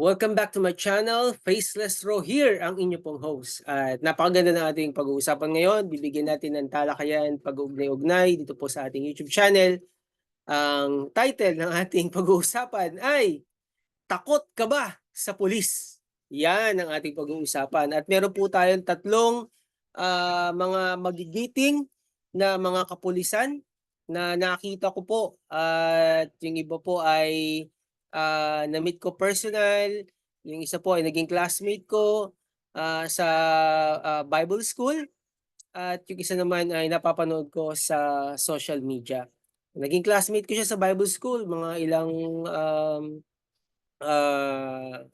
Welcome back to my channel, Faceless Ro here, ang inyo pong host. At napakaganda ng ating pag-uusapan ngayon. Bibigyan natin ng talakayan pag-ugnay-ugnay dito po sa ating YouTube channel. Ang title ng ating pag-uusapan ay Takot ka ba sa pulis? Yan ang ating pag-uusapan. At meron po tayong tatlong ah, mga magigiting na mga kapulisan na nakita ko po. At yung iba po ay ah, na-meet ko personal. Yung isa po ay naging classmate ko ah, sa ah, Bible school. At yung isa naman ay napapanood ko sa social media. Naging classmate ko siya sa Bible school, mga ilang um, ah,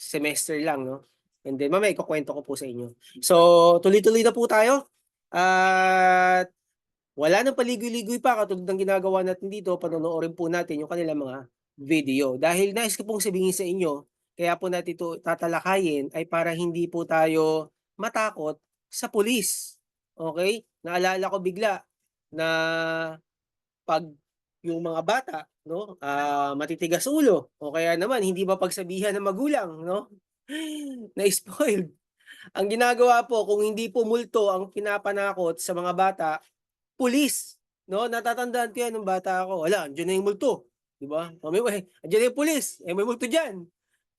semester lang, no? And then mamaya ikukwento ko po sa inyo. So, tuloy-tuloy na po tayo. At wala nang paligoy-ligoy pa katulad ng ginagawa natin dito, panonoorin po natin yung kanilang mga video. Dahil nais ko pong sabihin sa inyo, kaya po natin ito tatalakayin ay para hindi po tayo matakot sa pulis. Okay? Naalala ko bigla na pag yung mga bata, no, ah, matitigas ulo o kaya naman hindi mapagsabihan ng magulang, no? Na-spoiled. Ang ginagawa po kung hindi po multo ang pinapanakot sa mga bata, pulis, no? Natatandaan ko yan nung bata ako. Wala, andiyan na yung multo, 'di ba? Mami, eh, andiyan na yung pulis, eh may multo diyan,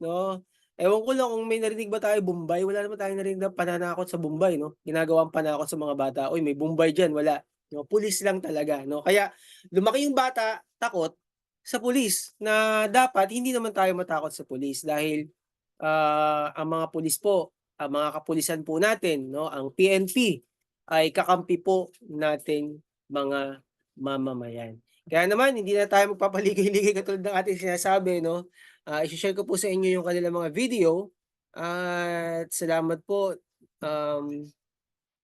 no? Ewan ko lang kung may narinig ba tayo Bombay, wala naman tayong narinig na pananakot sa Bombay, no? Ginagawang panakot sa mga bata. Uy, may Bombay diyan, wala. No, pulis lang talaga, no? Kaya lumaki yung bata takot sa pulis na dapat hindi naman tayo matakot sa pulis dahil ah, ang mga pulis po, ang mga kapulisan po natin, no, ang PNP ay kakampi po nating mga mamamayan. Kaya naman hindi na tayo magpapaligoy-ligoy katulad ng ating sinasabi, no? Ah, i-share ko po sa inyo yung kanilang mga video at salamat po. Um,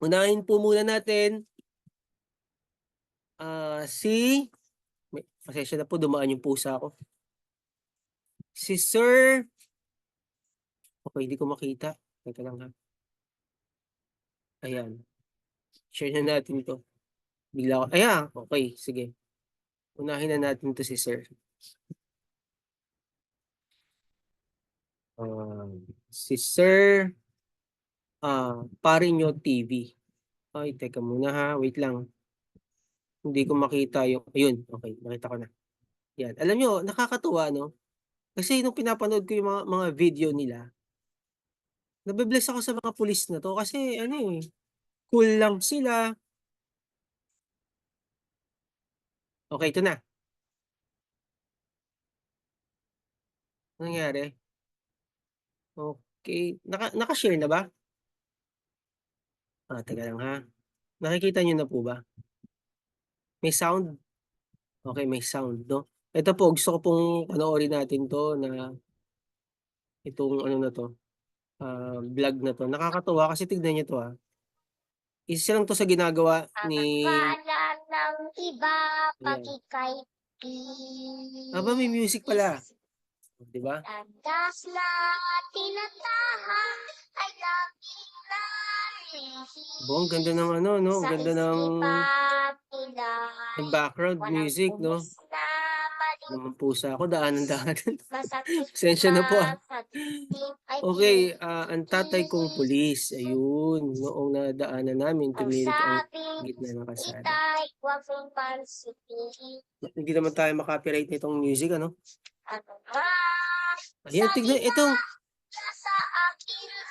unahin po muna natin ah, si may pasensya na po dumaan yung pusa ko. Si Sir Okay, hindi ko makita. Teka lang ha. Ayan. Share na natin to. Bigla ko. Ayan, okay, sige. Unahin na natin to si Sir. Um, si Sir ah Parinyo TV. Ay, teka muna ha. Wait lang. Hindi ko makita yung ayun, okay, nakita ko na. Yan. Alam nyo, nakakatuwa, no? Kasi nung pinapanood ko yung mga, mga video nila, nabe-bless ako sa mga pulis na to kasi ano eh, cool lang sila. Okay, ito na. Anong nangyari? Okay, naka naka-share na ba? Ah, teka lang ha. Nakikita niyo na po ba? May sound? Okay, may sound, no? Ito po, gusto ko pong panoorin natin to na itong ano na to, ah, vlog na to. Nakakatuwa kasi tignan niyo to ah. Isa lang to sa ginagawa ni Akala ng iba pag ika'y Aba, may music pala. 'Di ba? Landas na tinataha ay laging naririnig. Bo, ang ganda ng ano, no? Ang ganda ng ng background music, no? Naman pusa ako, daanan-daanan. Pasensya na po, ah. Okay, ah, ang tatay kong pulis, ayun, noong nadaanan namin, tumirik ang gitna ng pansipihin. Hindi naman tayo makopyright nitong music, ano? Ano? Ayan, tignan, itong,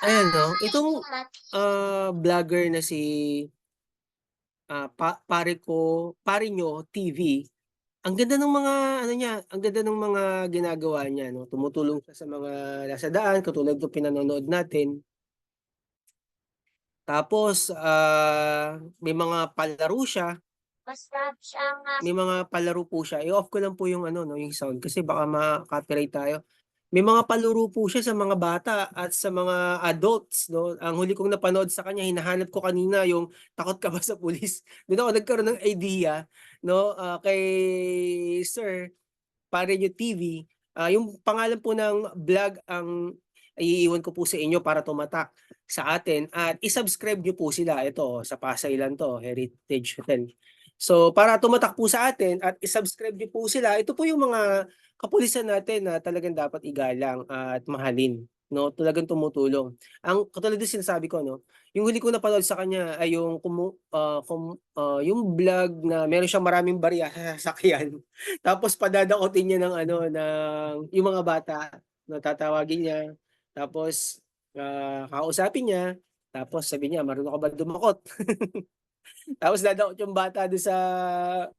ayan, no? Itong ah, vlogger na si ah, pa, pare ko, pare nyo, TV, ang ganda ng mga, ano niya, ang ganda ng mga ginagawa niya, no? Tumutulong siya sa mga nasa daan, katulad ng pinanonood natin. Tapos, ah, may mga palaro siya, Basta siya nga may mga palaro po siya. I-off ko lang po yung ano, no, yung sound kasi baka ma-copyright tayo. May mga palaro po siya sa mga bata at sa mga adults, no. Ang huli kong napanood sa kanya, hinahanap ko kanina yung takot ka ba sa pulis. Doon ako nagkaroon ng idea, no, ah, kay Sir Pare Nyo TV. Ah, yung pangalan po ng vlog ang iiwan ko po sa inyo para tumatak sa atin at i-subscribe nyo po sila. Ito, sa Pasay lang to, Heritage Hotel. So para tumatak po sa atin at i-subscribe niyo po sila, ito po yung mga kapulisan natin na talagang dapat igalang at mahalin, no? Talagang tumutulong. Ang katulad ng sinasabi ko, no, yung huli ko napanood sa kanya ay yung kumu ah, kum ah, yung vlog na meron siyang maraming barya sa sasakyan. Tapos padadaotin niya ng ano, ng yung mga bata na tatawagin niya. Tapos, ah, kakausapin niya. Tapos sabi niya, "Marunong ka ba dumakot?" Tapos dadaot yung bata dun sa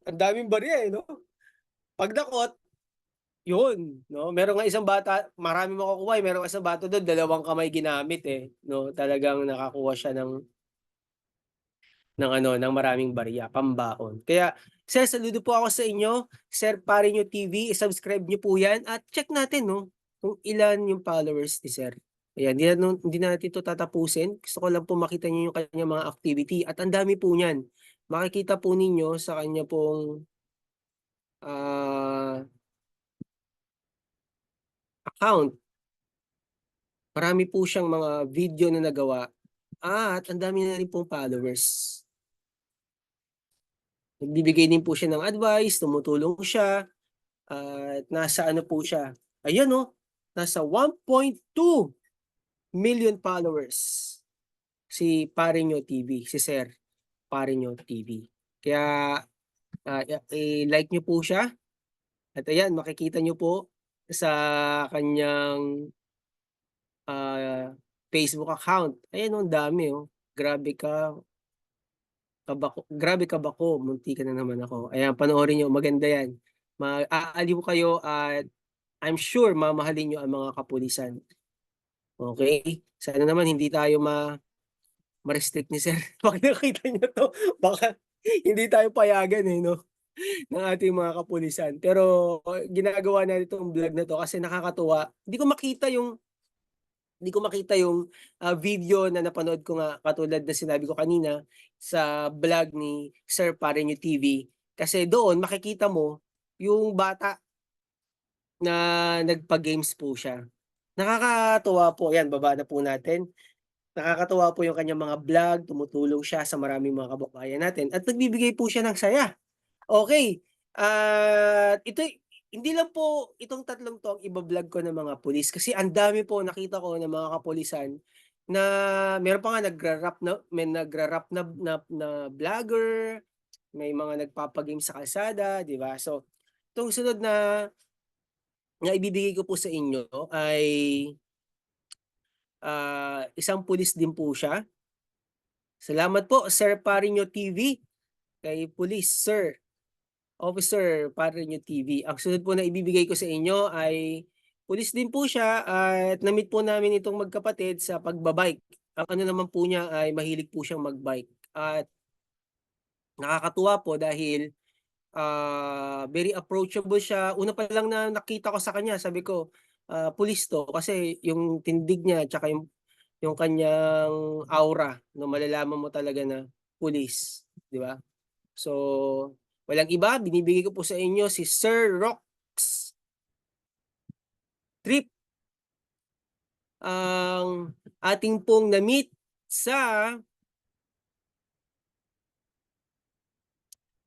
ang daming barya, eh, 'no? Pagdakot, yun, 'no? Meron nga isang bata, maraming makukuha, eh, merong isang bata dun dalawang kamay ginamit, eh, 'no? Talagang nakakuha siya ng ng ano, ng maraming barya, pambaon. Kaya sir, saludo po ako sa inyo, Sir Parinyo TV, i-subscribe niyo po 'yan at check natin 'no, kung ilan yung followers ni sir. Ayan, hindi na hindi na natin 'to tatapusin. Gusto ko lang po makita niyo yung kanyang mga activity at ang dami po niyan. Makikita po ninyo sa kanya pong ah account. Marami po siyang mga video na nagawa at ang dami na rin pong followers. Nagbibigay din po siya ng advice, tumutulong siya, at nasa ano po siya, ayan oh, nasa 1.2 million followers si Parinyo TV, si Sir Parinyo TV. Kaya i- i-like niyo po siya. At ayan, makikita niyo po sa kanyang ah, Facebook account. Ayan oh, ang dami oh. Grabe ka. Kabako, grabe ka bako, munti ka na naman ako. Ayan, panoorin niyo, maganda yan. Maaaliw kayo at I'm sure mamahalin niyo ang mga kapulisan. Okay? Sana naman hindi tayo ma ma-restrict ni sir. Pag nakita niyo 'to, baka hindi tayo payagan, eh, 'no, ng ating mga kapulisan. Pero ginagawa natin 'tong vlog na 'to kasi nakakatuwa. Hindi ko makita yung hindi ko makita yung, ah, video na napanood ko nga katulad na sinabi ko kanina sa vlog ni Sir Parinyo TV. Kasi doon makikita mo yung bata na nagpa-games po siya. Nakakatuwa po, 'yan baba na po natin. Nakakatuwa po yung kanyang mga vlog, tumutulong siya sa maraming mga kababayan natin at nagbibigay po siya ng saya. Okey, at ito hindi lang po itong tatlong 'to ang iba-vlog ko ng mga pulis kasi ang dami po nakita ko ng mga kapulisan na meron pa nga nagra-rap na may nagra-rap na na na vlogger, may mga nagpapa-games sa kalsada, 'di ba? So, itong sunod na na ibibigay ko po sa inyo ay ah, isang pulis din po siya. Salamat po Sir Parinyo TV, kay Police Sir Officer Parinyo TV. Ang sunod po na ibibigay ko sa inyo ay pulis din po siya at na-meet po namin itong magkapatid sa pagba-bike. Ang ano naman po niya ay mahilig po siyang mag-bike at nakakatuwa po dahil ah, very approachable siya. Una pa lang na nakita ko sa kanya sabi ko, ah, pulis 'to kasi yung tindig niya tsaka yung yung kanyang aura 'no, malalaman mo talaga na pulis, 'di ba? So, walang iba binibigay ko po sa inyo si Sir Rox Trip. Ang ating pong na-meet sa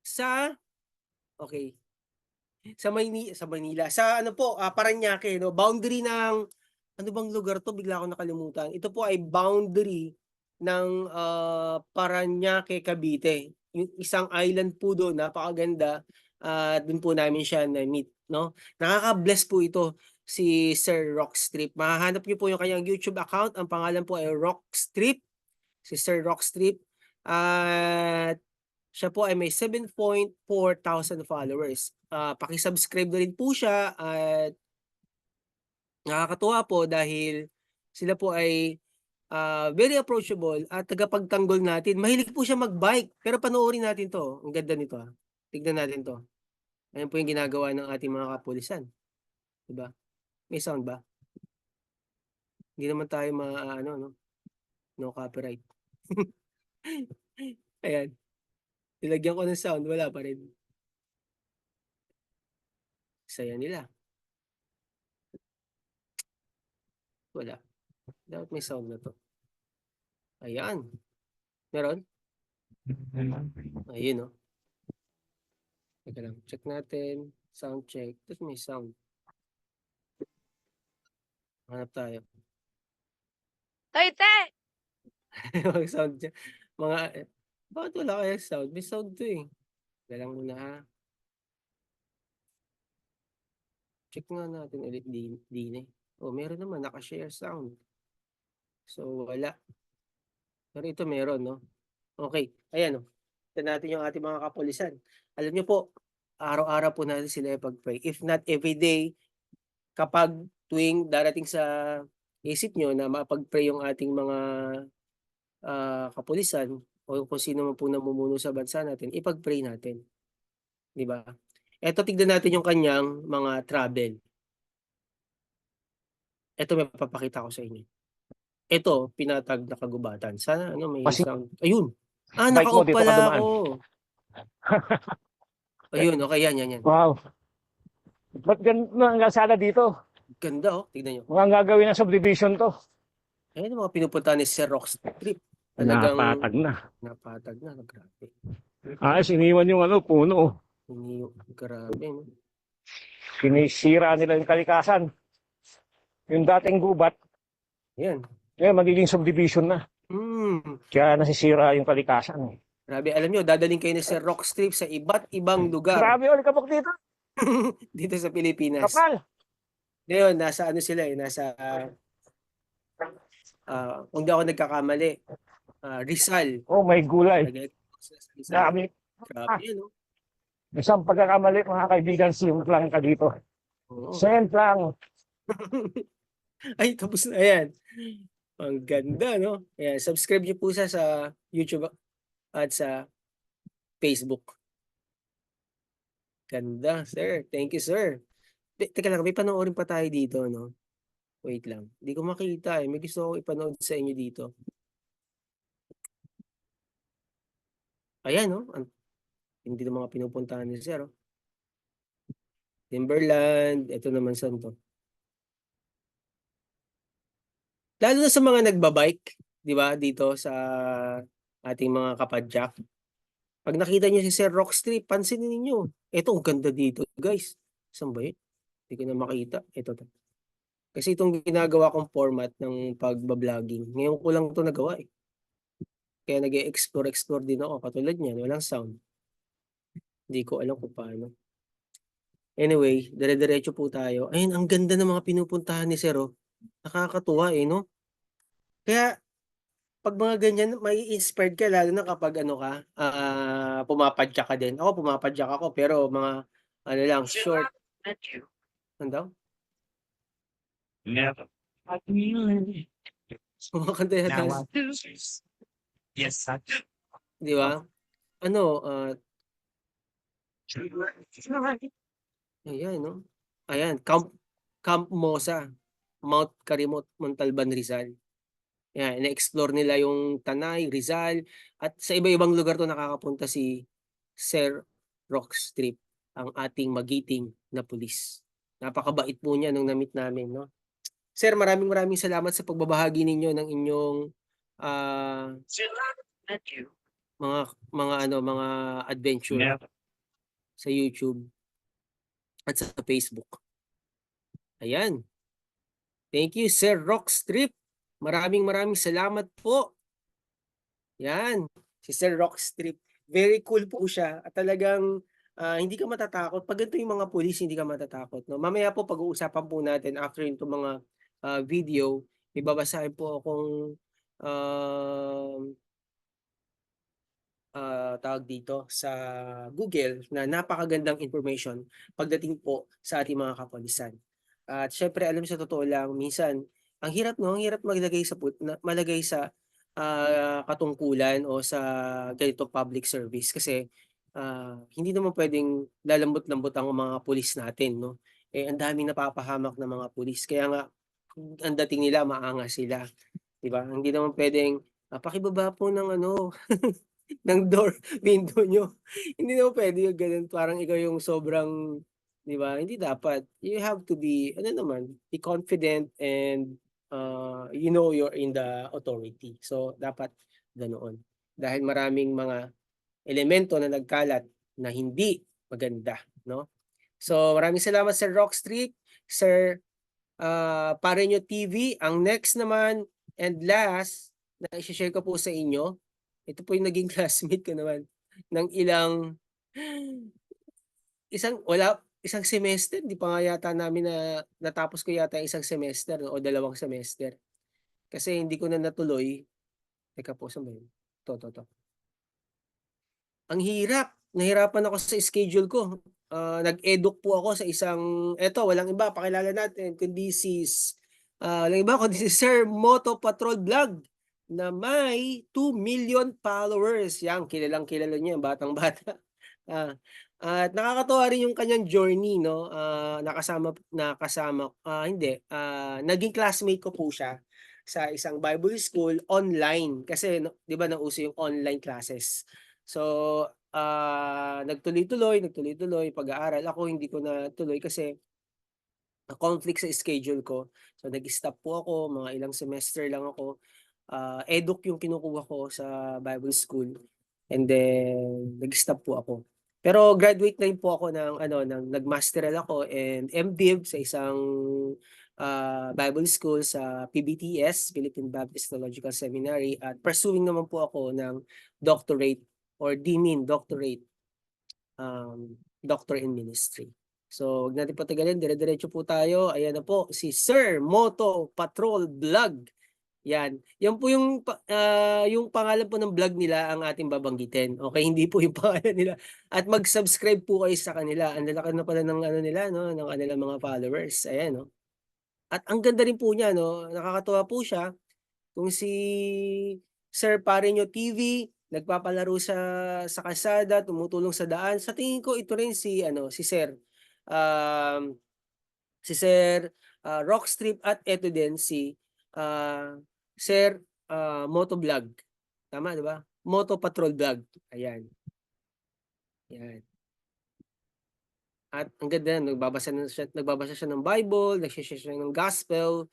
sa okey. Sa Mayni sa Maynila, sa ano po, ah, Parañaque 'no, boundary ng ano bang lugar 'to bigla akong nakalimutan. Ito po ay boundary ng, ah, Parañaque, Cavite. Yung isang island po dun napakaganda, ah, dun po namin siya na-meet 'no. Nakaka-bless po ito si Sir Rox Trip. Mahahanap niyo po yung kanyang YouTube account, ang pangalan po ay Rox Trip, si Sir Rox Trip at siya po ay may 7.4 thousand followers. Ah, paki-subscribe na rin po siya at nakakatuwa po dahil sila po ay, ah, very approachable at tagapagtanggol natin. Mahilig po siya mag-bike, pero panoorin natin 'to, ang ganda nito, ah. Tignan natin 'to. Ayan po yung ginagawa ng ating mga kapulisan, 'di ba? May sound ba? Hindi naman tayo maa-ano 'no, no copyright. Ayan. Nilagyan ko ng sound, wala pa rin. Saya nila. Wala. Dapat may sound na 'to. Ayan. Meron? Ayun, oh. Teka lang, check natin. Sound check. Tapos may sound. Hanap tayo. Hoy, te! Mag sound check. Mga, eh, bakit wala kaya sound? May sound to eh. Teka lang muna ha. Check nga natin ulit din, din eh. Oh, meron naman, naka-share sound. So, wala. Pero ito meron, no? Okay, ayan, no? Ito natin yung ating mga kapulisan. Alam niyo po, araw-araw po natin sila ipag-pray. If not every day, kapag tuwing darating sa isip nyo na mapag-pray yung ating mga ah, kapulisan o kung sino man po namumuno sa bansa natin, ipag-pray natin. Di ba? Eto, tignan natin yung kanyang mga travel. Ito may papakita ko sa inyo. Ito, pinatag na kagubatan. Sana ano may Kasi- sound. Ayun. Ah, naka-off ka pala dumaan. ako. Ayun, okay, yan, yan, yan. Wow. Ba't ganun ang gasala dito? Ganda, oh. Tignan nyo. Mukhang gagawin ng subdivision to. Ayun yung mga pinupunta ni Sir Rock Trip. Talagang Napatag na. napatag na. Grabe. Ayos, iniwan yung ano, puno. Hindi, grabe. No? Sinisira nila yung kalikasan. Yung dating gubat, Yan. Ngayon magiging subdivision na. Hmm. Kaya nasisira yung kalikasan. Grabe, alam nyo, dadaling kayo ni Sir Rock Strip sa iba't ibang lugar Grabe, ulit kabok dito. dito sa Pilipinas. Kapal. Ngayon, nasa ano sila eh, nasa, ah, ah, kung di ako nagkakamali, ah, Rizal. Oh, may gulay. Dami. Grabe yun, no? Isang pagkakamali, mga kaibigan, simplang ka dito. Oo. Simplang. Ay, tapos na yan. Ang ganda, no? Ayan, subscribe niyo po sa, sa YouTube at sa Facebook. Ganda, sir. Thank you, sir. Te- teka lang, may panoorin pa tayo dito, no? Wait lang. Hindi ko makita eh. May gusto ko ipanood sa inyo dito. Ayan, no? Ang hindi ng mga pinupuntahan ni Sir. oh. Timberland. Ito naman saan to? Lalo na sa mga nagbabike, di ba, dito sa ating mga kapadyak. Pag nakita niyo si Sir Rockstreet, pansinin niyo. Ito, ang ganda dito, guys. Saan ba yun? Hindi ko na makita. Ito to. Kasi itong ginagawa kong format ng pagbabloging, ngayon ko lang ito nagawa eh. Kaya nag explore explore din ako. Katulad niyan, walang sound. Hindi ko alam kung paano. Anyway, dire-diretso po tayo. Ayun, ang ganda ng mga pinupuntahan ni Sir. oh. Nakakatuwa eh, no? Kaya, pag mga ganyan, may inspired ka lalo na kapag ano ka, ah pumapadyak ka din. Ako, pumapadyak ako, pero mga, ano lang, short. Ano daw? Never. I really Kumakanta yata. now I do. Yes, I do. Di ba? Ano, ah, ayan, no? Ayan, Camp, Camp Mosa, Mount Karimot, Montalban, Rizal. Yan, na-explore nila yung Tanay, Rizal, at sa iba-ibang lugar to nakakapunta si Sir Rockstrip, ang ating magiting na pulis. Napakabait po niya nung namit namin, no? Sir, maraming maraming salamat sa pagbabahagi ninyo ng inyong you. mga mga ano mga adventure Never. sa YouTube at sa Facebook. Ayan. Thank you, Sir Rockstrip. Maraming maraming salamat po. Yan. Si Sir Rockstrip. Very cool po siya. At talagang ah, hindi ka matatakot. Pag ganito yung mga pulis, hindi ka matatakot. No? Mamaya po pag-uusapan po natin after yung mga ah, video, may babasahin po akong um, ah, tawag dito sa Google na napakagandang information pagdating po sa ating mga kapulisan. At syempre alam sa totoo lang minsan ang hirap no, ang hirap maglagay sa put, malagay sa ah, katungkulan o sa ganito public service kasi ah, hindi naman pwedeng lalambot-lambot ang mga pulis natin no. Eh ang daming napapahamak ng mga pulis kaya nga ang dating nila maangas sila. 'Di ba? Hindi naman pwedeng ah, pakibaba po ng ano ng door window nyo. Hindi naman pwede yung ganun. Parang ikaw yung sobrang, di ba? Hindi dapat. You have to be, ano naman, be confident and uh, you know you're in the authority. So, dapat ganoon. Dahil maraming mga elemento na nagkalat na hindi maganda, no? So, maraming salamat Sir Rockstreet, Sir uh, Pareño TV. Ang next naman and last na i-share ko po sa inyo, ito po yung naging classmate ko naman ng ilang isang wala isang semester, di pa nga yata namin na natapos ko yata isang semester no, o dalawang semester. Kasi hindi ko na natuloy. Teka po, saan ba yun? To, to, to. Ang hirap. Nahirapan ako sa schedule ko. Ah, nag-eduk po ako sa isang, eto, walang iba, pakilala natin, kundi si, ah, walang iba, kundi si Sir Moto Patrol Vlog na may 2 million followers. Yan, kilalang kilala niya, batang bata. Ah, at nakakatuwa rin yung kanyang journey, no? Ah, nakasama, nakasama, ah, hindi, ah, naging classmate ko po siya sa isang Bible school online. Kasi, no, di ba, nauso yung online classes. So, ah, nagtuloy-tuloy, nagtuloy-tuloy pag-aaral. Ako hindi ko na tuloy kasi na conflict sa schedule ko. So nag-stop po ako, mga ilang semester lang ako. Ah, eduk yung kinukuha ko sa Bible school. And then nag-stop po ako. Pero graduate na rin po ako ng ano ng nagmasteral ako and MDiv sa isang ah, Bible school sa PBTS, Philippine Baptist Theological Seminary at pursuing naman po ako ng doctorate or DMin, doctorate, um, doctor in ministry. So, huwag natin patagalin, dire-diretso po tayo. Ayan na po, si Sir Moto Patrol Vlog. Yan. Yan po yung, ah, yung pangalan po ng vlog nila ang ating babanggitin. Okay, hindi po yung pangalan nila. At mag-subscribe po kayo sa kanila. Ang lalaki na pala ng ano nila, no? ng kanilang mga followers. Ayan, no? At ang ganda rin po niya, no? Nakakatuwa po siya. Kung si Sir Pareño TV, nagpapalaro sa sa kalsada, tumutulong sa daan. Sa tingin ko ito rin si ano, si Sir um, si Sir uh, Rockstrip at ito din si ah, Sir ah, Motovlog. Tama, di ba? Moto Patrol Vlog. Ayan. Ayan. At ang ganda, nagbabasa na siya, nagbabasa siya ng Bible, nagsishare siya ng gospel,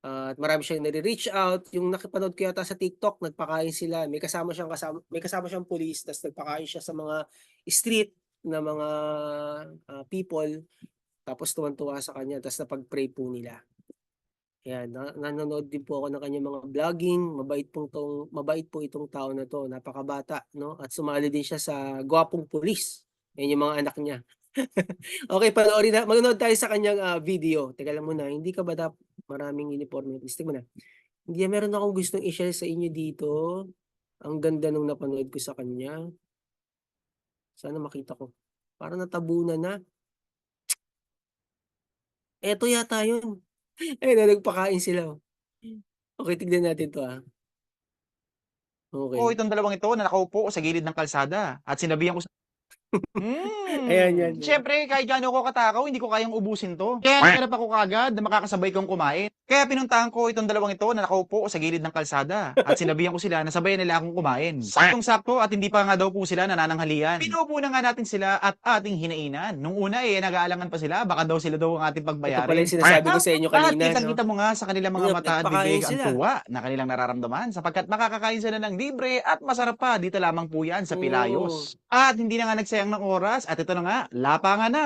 ah, at marami siyang nare-reach out. Yung nakipanood ko yata sa TikTok, nagpakain sila. May kasama siyang kasama, may kasama siyang police, tapos nagpakain siya sa mga street na mga ah, people. Tapos tuwan-tuwa sa kanya, tapos napag-pray po nila. Yan, na, nanonood din po ako ng kanyang mga vlogging. Mabait pong tong, mabait po itong tao na to, napakabata, no? At sumali din siya sa gwapong pulis. Yan yung mga anak niya. okay, panoorin na. Manonood tayo sa kanyang ah, video. Teka lang muna, hindi ka ba dap maraming uniforme? Please, tingnan mo na. Hindi, meron akong gustong i-share sa inyo dito. Ang ganda nung napanood ko sa kanya. Sana makita ko. Parang natabunan na. Eto yata yun. Ayun, na, nagpakain sila. oh. Okay, tignan natin to ah. Okay. ko itong dalawang ito na nakaupo sa gilid ng kalsada at sinabihan ko sa Hmm. Ayan, yan. Siyempre, kahit gaano ko katakaw, hindi ko kayang ubusin to. Kaya nakarap ako kagad na makakasabay kong kumain. Kaya pinuntahan ko itong dalawang ito na nakaupo sa gilid ng kalsada at sinabihan ko sila na sabayan nila akong kumain. Saktong sakto at hindi pa nga daw po sila nanananghalian. Pinupo na nga natin sila at ating hinainan. Nung una eh, nag-aalangan pa sila, baka daw sila daw ang Ito ating pala pagbayarin. yung sinasabi ko sa inyo At kanina. no? mo nga sa kanilang mga mata at bibig ang tuwa na kanilang nararamdaman sapagkat makakakain sila ng libre at masarap pa dito lamang po yan sa Pilayos. At hindi na nga nagsayang ng oras at ito na nga, lapangan na.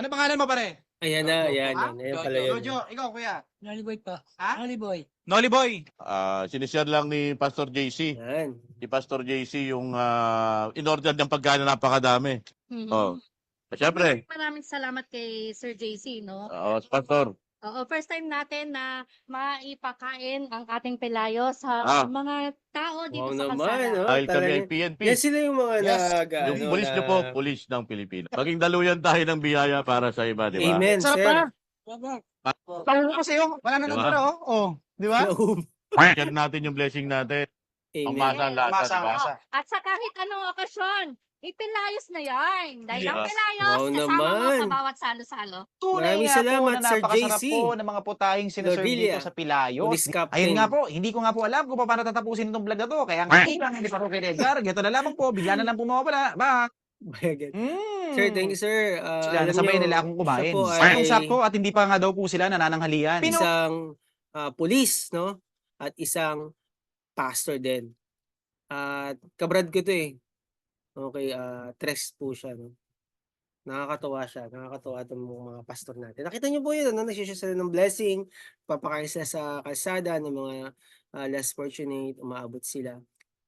Ano pangalan mo pare? Ayan na, ayan, Ha? yan. Ayan pala yun. Jojo, ikaw kuya. Nollyboy pa. Ha? Nollyboy. Nolly Boy. Ah, sinishare lang ni Pastor JC. Yan. Ni Pastor JC yung ah, in-order niyang pagkain na napakadami. Mhm. Oh. Siyempre, Maraming salamat kay Sir JC, no? oh, Pastor. Oo, first time natin na maipakain ang ating pelayo sa Ah. mga tao dito Wow sa naman, kalsada. no? Dahil kami ay Talagang- PNP. Yan sila yung mga Yes. nag, Yung ano, pulis niyo po, na- pulis ng Pilipinas. Maging daluyan tayo ng biyaya para sa iba, di ba? Amen, Sarap sir. pa. Babak. Tawo ko sa'yo. Wala na Diba? nang oh. Oh, di ba? Naum. Share natin yung blessing natin. Ang Amen. masa ang lasa, Masa, di ba? masa. At sa kahit anong okasyon, ipilayos na yan. Dahil ang Yes. pelayos, Wow kasama mo naman. sa bawat salo-salo. Tunay Maraming nga po salamat, na Sir napakasarap JC. po ng mga putahing sinaserve Lordilla. dito sa Pilayos. Police Captain. Ayun nga po, hindi ko nga po alam kung paano tatapusin itong vlog na to. Kaya nga, hindi pa ko kay Edgar. Ganito na lamang po, bigla na lang po mawawala. Ba? Bayagan. Mm. Sir, thank you, sir. Ah, Sila, alam nasabay nila akong kumain. siya po ay- sakto at hindi pa nga daw po sila nanananghalian. Pinu- isang ah, pulis, no? At isang pastor din. At kabrad ko to eh. Okay, ah tres po siya, no? Nakakatuwa siya, nakakatuwa itong mga pastor natin. Nakita niyo po yun ano, nagse-share sila ng blessing, papakain sila sa kalsada ng mga, ah, less fortunate, umaabot sila.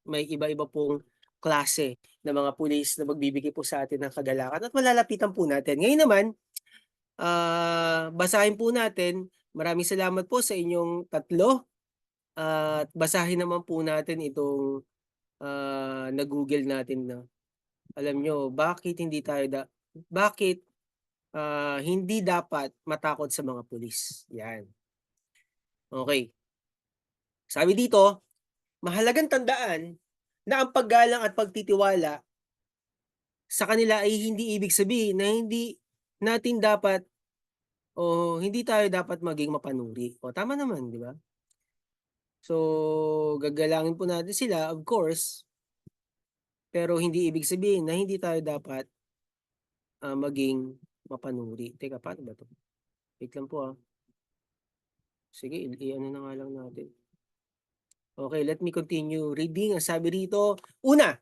May iba-iba pong klase ng mga pulis na magbibigay po sa atin ng kagalakan at malalapitan po natin. Ngayon naman, ah, basahin po natin. Maraming salamat po sa inyong tatlo. At basahin naman po natin itong, ah, na-Google natin na alam niyo bakit hindi tayo da bakit, ah, hindi dapat matakot sa mga pulis, 'yan. Okey. Sabi dito, mahalagang tandaan na ang paggalang at pagtitiwala sa kanila ay hindi ibig sabihin na hindi natin dapat o hindi tayo dapat maging mapanuri. O tama naman, 'di ba? So, gagalangin po natin sila of course. Pero hindi ibig sabihin na hindi tayo dapat ah, maging mapanuri. Teka, paano ba 'to? Wait lang po, ah. Sige, i-ano na nga lang natin. Okey, let me continue reading. Ang sabi rito, una,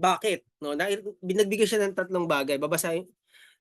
bakit 'no, nai nagbigay siya ng tatlong bagay, babasahin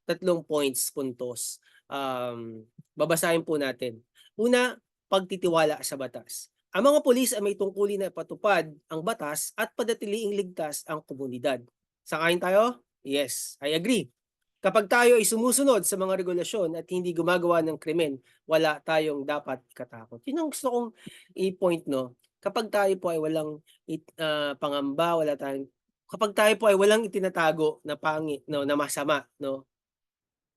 tatlong points, puntos. Um, babasahin po natin. Una, pagtitiwala sa batas. Ang mga pulis ay may tungkulin na ipatupad ang batas at panatiliing ligtas ang komunidad. Sang-ayon tayo? Yes, I agree. Kapag tayo ay sumusunod sa mga regulasyon at hindi gumagawa ng krimen, wala tayong dapat ikatakot. Yun ang gusto kong i-point 'no. Kapag tayo po ay walang it ah, pangamba, wala tayong kapag tayo po ay walang itinatago na pangit 'no, na masama 'no,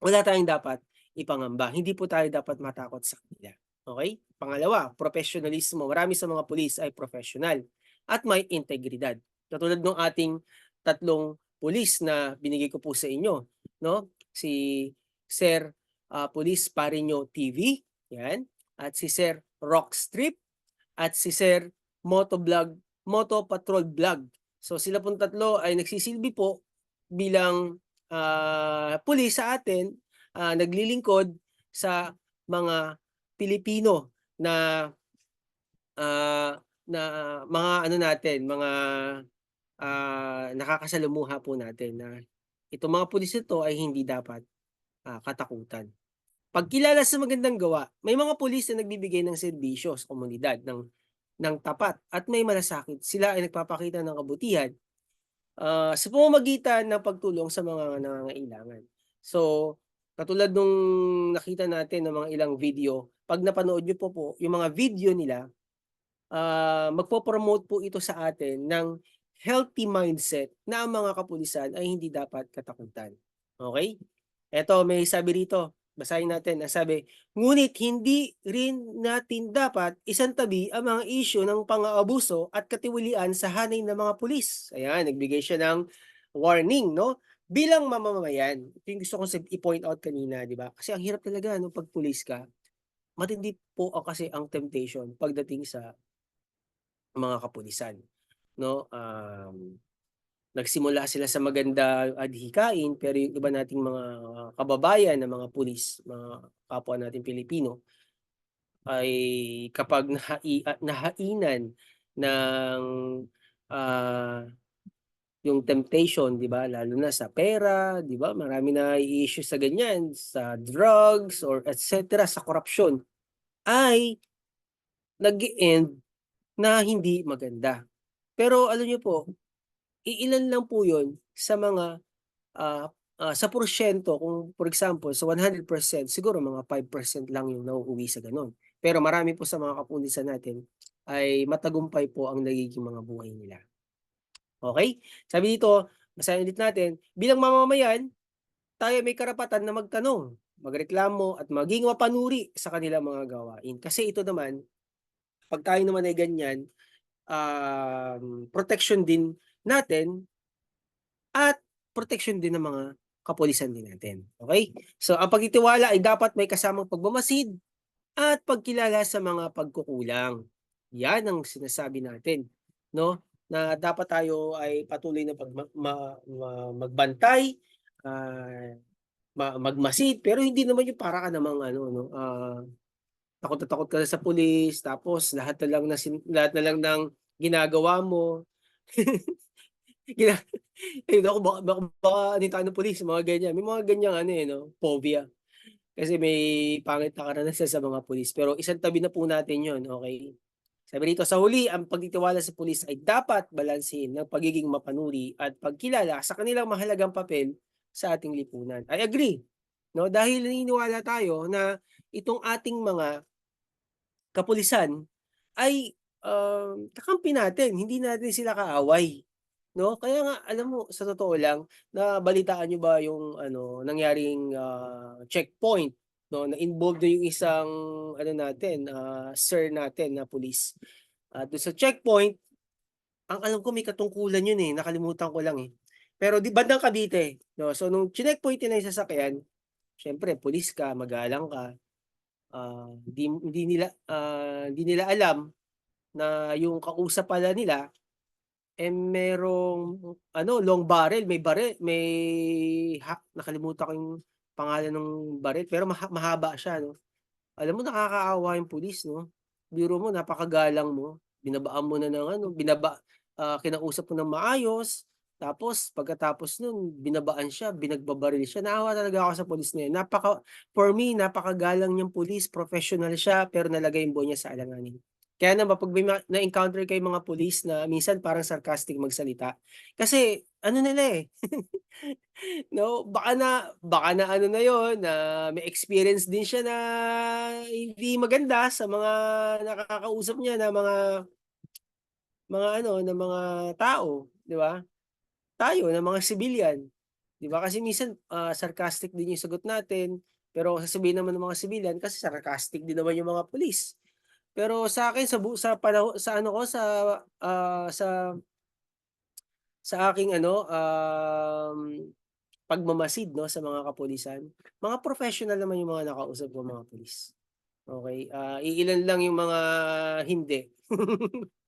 wala tayong dapat ipangamba. Hindi po tayo dapat matakot sa kanila, okey? Pangalawa, professionalismo. Marami sa mga pulis ay professional at may integridad. Katulad nung ating tatlong pulis na binigay ko po sa inyo 'no, si Sir, ah, Police Pareño TV, 'yan, at si Sir Rockstrip at si Sir Motovlog Moto Patrol Vlog. So sila pong tatlo ay nagsisilbi po bilang, ah, pulis sa atin, ah, naglilingkod sa mga Pilipino na, ah, na mga ano natin, mga, ah, nakakasalamuha po natin na itong mga pulis na 'to ay hindi dapat, ah, katakutan. Pagkilala sa magandang gawa, may mga pulis na nagbibigay ng serbisyo sa komunidad ng ng tapat at may malasakit. Sila ay nagpapakita ng kabutihan, ah, sa pamamagitan ng pagtulong sa mga nangangailangan. So, katulad nung nakita natin ng mga ilang video, 'pag napanood niyo po po yung mga video nila, ah, magpo-promote po ito sa atin ng healthy mindset na ang mga kapulisan ay hindi dapat katakutan, okey? Eto may sabi rito, basahin natin. Ang sabi, "Ngunit hindi rin natin dapat isantabi ang mga isyu ng pang-aabuso at katiwalian sa hanay ng mga pulis." Ayan, nagbigay siya ng warning 'no, bilang mamamayan. Ito yung gusto kong i-point out kanina, 'di ba? Kasi ang hirap talaga 'no 'pag pulis ka. Matindi po ang kasi ang temptation pagdating sa mga kapulisan 'no, um, nagsimula sila sa maganda adhikain pero yung iba nating mga kababayan na mga pulis, mga kapwa nating Pilipino, ay kapag nahai ah, nahainan ng, ah, yung temptation 'di ba, lalo na sa pera 'di ba, marami nai-issue sa ganyan, sa drugs or et cetera, sa korapsyon, ay nag-e-end na hindi maganda. Pero alam niyo po, iilan lang po yun sa mga, ah, ah, sa porsiyento kung for example sa 100% siguro mga 5% lang yung nauuwi sa gano'n. Pero marami po sa mga kapulisan natin ay matagumpay po ang nagiging mga buhay nila. Okey? Sabi dito, basahin ulit natin, bilang mamamayan, tayo may karapatan na magtanong, magreklamo at maging mapanuri sa kanilang mga gawain. Kasi ito naman, 'pag tayo naman ay ganyan, um, proteksyon din natin at proteksyon din ng mga kapulisan din natin, okey? So ang pagtitiwala ay dapat may kasamang pagmamasid at pagkilala sa mga pagkukulang. Yan ang sinasabi natin 'no, na dapat tayo ay patuloy na pagma ma ma magbantay, ah, ma magmasid pero hindi naman yung para ka namang ano 'no, ah, takot na takot ka na sa pulis tapos lahat na lang na lahat na lang ng ginagawa mo Kina ayun ako baka baka baka anitan ng pulis, mga ganyan. May mga ganyang ano, eh, 'no, phobia. Kasi may pangit na karanasan sa mga pulis. Pero isang tabi na po natin 'yon, okey? Sabi rito, sa huli ang pagtitiwala sa pulis ay dapat balansehin ng pagiging mapanuri at pagkilala sa kanilang mahalagang papel sa ating lipunan. I agree, 'no, dahil naniniwala tayo na itong ating mga kapulisan ay, um, kakampi natin, hindi natin sila kaaway, 'no? Kaya nga alam mo sa totoo lang, nabalitaan niyo ba yung ano, nangyaring, ah, checkpoint, 'no, na involved na yung isang ano natin, ah, sir natin na pulis. At dun sa checkpoint, ang alam ko may katungkulan yun, eh, nakalimutan ko lang, eh. Pero di bandang Cavite, 'no, so nung chineckpoint nila yung sasakyan, siyempre pulis ka, magalang ka, ah, hindi hindi nila, ah, hindi nila alam na yung kausap pala nila, eh, merong ano, long barrel, may baril may ha nakalimutan ko yung pangalan nung baril pero maha mahaba siya 'no. Alam mo nakakaawa yung pulis 'no, biro mo napakagalang mo, binabaan mo na ng ano, binaba ah, kinausap mo ng maayos, tapos pagkatapos nun binabaan siya, binagbabaril siya. Naawa talaga ako sa pulis na yun. Napaka for me napakagalang niyang pulis, professional siya, pero nalagay yung buhay niya sa alanganin. Kaya naman 'pag may ma na-encounter kayong mga pulis na minsan parang sarcastic magsalita, kasi ano nila, eh, 'no, baka na baka na ano na yun, na may experience din siya na hindi maganda sa mga nakakausap niya na mga mga ano, na mga tao, 'di ba? Tayo na mga civilian, 'di ba? Kasi minsan, ah, sarcastic din yung sagot natin, pero sasabihin naman ng mga civilian kasi sarcastic din naman yung mga pulis. Pero sa bu sa panaho sa ano ko sa, ah, sa sa aking ano, um, pagmamasid 'no, sa mga kapulisan, mga professional naman yung mga nakausap kong mga pulis. Okey, ah, iilan lang yung mga hindi.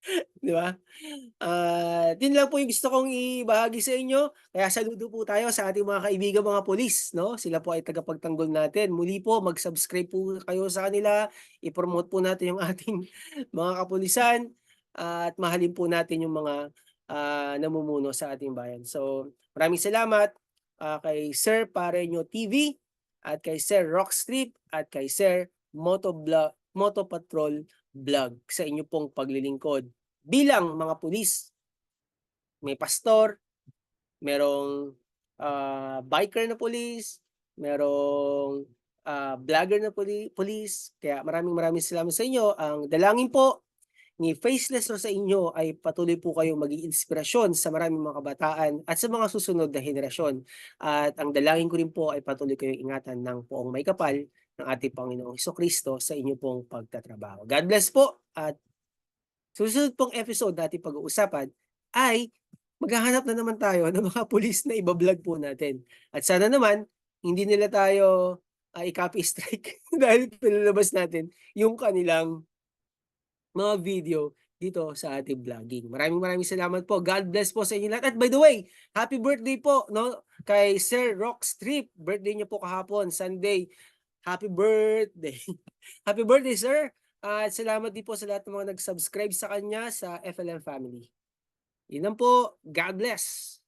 'Di ba? At yun lang po yung gusto kong ibahagi sa inyo, kaya saludo po tayo sa ating mga kaibigang mga pulis 'no, sila po ay tagapagtanggol natin. Muli po mag-subscribe po kayo sa kanila, i-promote po natin yung ating mga kapulisan, at mahalin po natin yung mga, ah, namumuno sa ating bayan. So, maraming salamat, ah, kay Sir Pareño TV, at kay Sir Rockstrip, at kay Sir Moto Moto Patrol Vlog sa inyo pong paglilingkod bilang mga pulis. May pastor, merong, ah, biker na pulis, merong, ah, vlogger na puli pulis, kaya maraming maraming salamat sa inyo. Ang dalangin po ni Faceless sa inyo ay patuloy po kayong maging inspirasyon sa maraming mga kabataan at sa mga susunod na henerasyon. At ang dalangin ko rin po ay patuloy kayong ingatan ng poong may kapal ng ating Panginoong Hesukristo sa inyo pong pagtatrabaho. God bless po at susunod pong episode na ating pag-uusapan ay maghahanap na naman tayo ng mga pulis na iba-vlog po natin. At sana naman hindi nila tayo, ah, i-copy strike dahil pinalabas natin yung kanilang mga video dito sa ating vlogging. Maraming maraming salamat po. God bless po sa inyo lahat. At by the way, happy birthday po 'no, kay Sir Rockstrip. Birthday niya po kahapon, Sunday. Happy birthday. Happy birthday, sir. At salamat din po sa lahat ng mga nag-subscribe sa kanya sa FLM family. Yun po. God bless.